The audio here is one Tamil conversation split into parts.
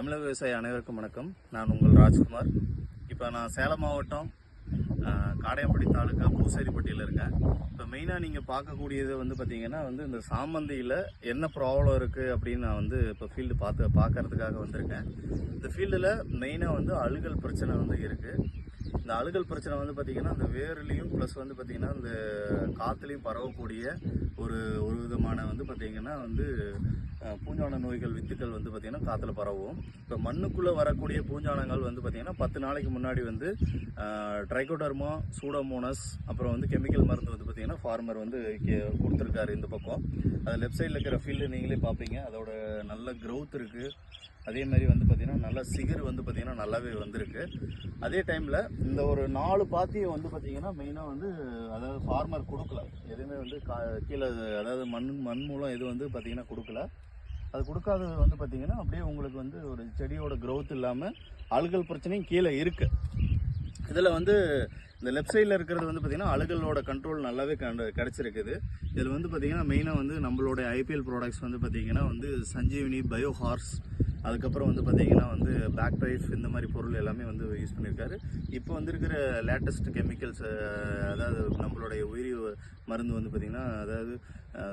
தமிழக விவசாய அனைவருக்கும் வணக்கம். நான் உங்கள் ராஜ்குமார். இப்போ நான் சேலம் மாவட்டம் காடையம்பட்டி தாலுக்கா பூசேரிப்பட்டியில் இருக்கேன். இப்போ மெயினாக நீங்கள் பார்க்கக்கூடியது வந்து பார்த்தீங்கன்னா வந்து இந்த சாமந்தியில் என்ன ப்ராப்ளம் இருக்குது அப்படின்னு நான் வந்து இப்போ ஃபீல்டு பார்த்து பார்க்கறதுக்காக வந்திருக்கேன். இந்த ஃபீல்டில் மெயினாக வந்து அழுகல் பிரச்சனை வந்து இருக்குது இந்த அழுகல் பிரச்சனை வந்து பார்த்தீங்கன்னா அந்த வேர்லேயும் ப்ளஸ் வந்து பார்த்திங்கன்னா இந்த காற்றுலையும் பரவக்கூடிய ஒரு ஒரு விதமான வந்து பார்த்திங்கன்னா வந்து பூஞ்சான நோய்கள் வித்துக்கள் வந்து பார்த்தீங்கன்னா காற்றுல பரவும். இப்போ மண்ணுக்குள்ளே வரக்கூடிய பூஞ்சானங்கள் வந்து பார்த்திங்கன்னா பத்து நாளைக்கு முன்னாடி வந்து ட்ரைகோடர்மா சூடோமோனஸ் அப்புறம் வந்து கெமிக்கல் மருந்து வந்து பார்த்திங்கன்னா ஃபார்மர் வந்து கே- கொடுத்துருக்காரு இந்த பக்கம். அது லெஃப்ட் சைடில் இருக்கிற ஃபீல்டு நீங்களே பார்ப்பீங்க அதோட நல்ல க்ரௌத் இருக்குது அதே மாதிரி வந்து பார்த்திங்கன்னா நல்ல சிகர் வந்து பார்த்திங்கன்னா நல்லாவே வந்திருக்கு. அதே டைமில் இந்த ஒரு நாலு பாத்தியம் வந்து பார்த்தீங்கன்னா மெயினாக வந்து அதாவது ஃபார்மர் கொடுக்கல. எதுவுமே வந்து கா கீழே அதாவது மண் மண் மூலம் எது வந்து பார்த்திங்கன்னா கொடுக்கல. அது கொடுக்காதது வந்து பார்த்தீங்கன்னா அப்படியே உங்களுக்கு வந்து ஒரு செடியோட க்ரோத் இல்லாமல் அழுகல் பிரச்சனையும் கீழே இருக்குது இதில் வந்து இந்த லெஃப்ட் சைடில் இருக்கிறது வந்து பார்த்தீங்கன்னா அழுகலோட கண்ட்ரோல் நல்லாவே கிடச்சிருக்குது. இதில் வந்து பார்த்தீங்கன்னா மெயினாக வந்து நம்மளோட ஐபிஎல் ப்ராடக்ட்ஸ் வந்து பார்த்திங்கன்னா வந்து சஞ்சீவினி பயோ ஹார்ஸ் அதுக்கப்புறம் வந்து பார்த்தீங்கன்னா வந்து பேக் ட்ரைஃப் இந்த மாதிரி பொருள் எல்லாமே வந்து யூஸ் பண்ணியிருக்காரு இப்போ வந்திருக்கிற லேட்டஸ்ட் கெமிக்கல்ஸ் அதாவது நம்மளுடைய உயிரி மருந்து வந்து பார்த்திங்கன்னா அதாவது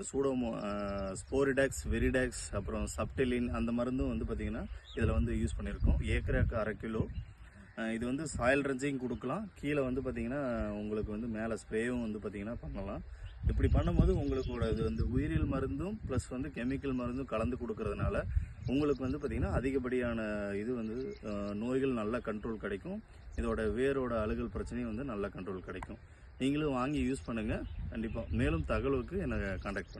சூடோமோ ஸ்போரிடாக்ஸ் வெரிடாக்ஸ் அப்புறம் சப்டெலின் அந்த மருந்தும் வந்து பார்த்தீங்கன்னா இதில் வந்து யூஸ் பண்ணியிருக்கோம் ஏக்கராக்கு அரை கிலோ இது வந்து சாயில் ரஞ்சிங் கொடுக்கலாம். கீழே வந்து பார்த்தீங்கன்னா உங்களுக்கு வந்து மேலே ஸ்ப்ரேவும் வந்து பார்த்தீங்கன்னா பண்ணலாம். இப்படி பண்ணும்போது உங்களுக்கு இது வந்து உயிரியல் மருந்தும் ப்ளஸ் வந்து கெமிக்கல் மருந்தும் கலந்து கொடுக்கறதுனால உங்களுக்கு வந்து பார்த்தீங்கன்னா அதிகப்படியான இது வந்து நோய்கள் நல்ல கண்ட்ரோல் கிடைக்கும். இதோட வேரோட அழுகல் பிரச்சனையும் வந்து நல்ல கண்ட்ரோல் கிடைக்கும். நீங்களும் வாங்கி யூஸ் பண்ணுங்கள் கண்டிப்பாக மேலும் தகவலுக்கு என்னை காண்டாக்ட் பண்ணுங்கள்